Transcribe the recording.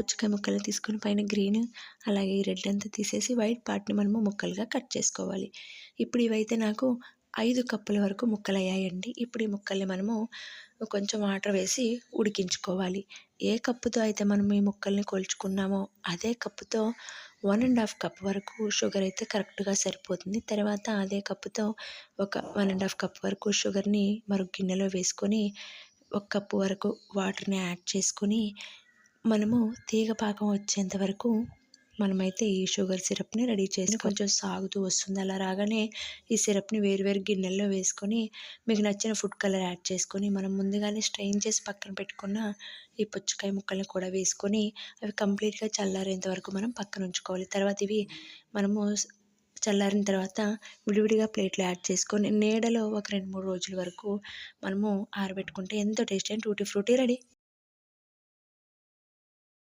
పుచ్చకాయ ముక్కలు తీసుకుని పైన గ్రీన్ అలాగే ఈ రెడ్ అంతా తీసేసి వైట్ పార్ట్ని మనము ముక్కలుగా కట్ చేసుకోవాలి. ఇప్పుడు ఇవైతే నాకు ఐదు కప్పుల వరకు ముక్కలు అయ్యాయండి ఇప్పుడు ఈ ముక్కల్ని మనము కొంచెం వాటర్ వేసి ఉడికించుకోవాలి. ఏ కప్పుతో అయితే మనం ఈ ముక్కల్ని కొలుచుకున్నామో అదే కప్పుతో వన్ అండ్ హాఫ్ కప్ వరకు షుగర్ అయితే కరెక్ట్గా సరిపోతుంది. తర్వాత అదే కప్పుతో ఒక వన్ అండ్ హాఫ్ కప్ వరకు షుగర్ని మరొక గిన్నెలో వేసుకొని ఒక కప్పు వరకు వాటర్ని యాడ్ చేసుకొని మనము తీగ పాకం వచ్చేంత వరకు మనమైతే ఈ షుగర్ సిరప్ని రెడీ చేసి కొంచెం సాగుతూ వస్తుంది. అలా రాగానే ఈ సిరప్ని వేరు వేరు గిన్నెల్లో వేసుకొని మీకు నచ్చిన ఫుడ్ కలర్ యాడ్ చేసుకొని మనం ముందుగానే స్ట్రెయిన్ చేసి పక్కన పెట్టుకున్న ఈ పుచ్చకాయ ముక్కల్ని కూడా వేసుకొని అవి కంప్లీట్గా చల్లారేంత వరకు మనం పక్కన ఉంచుకోవాలి. తర్వాత ఇవి మనము చల్లారిన తర్వాత విడివిడిగా ప్లేట్లు యాడ్ చేసుకొని నీడలో ఒక రెండు మూడు రోజుల వరకు మనము ఆరబెట్టుకుంటే ఎంతో tasty and tutti frutti ready.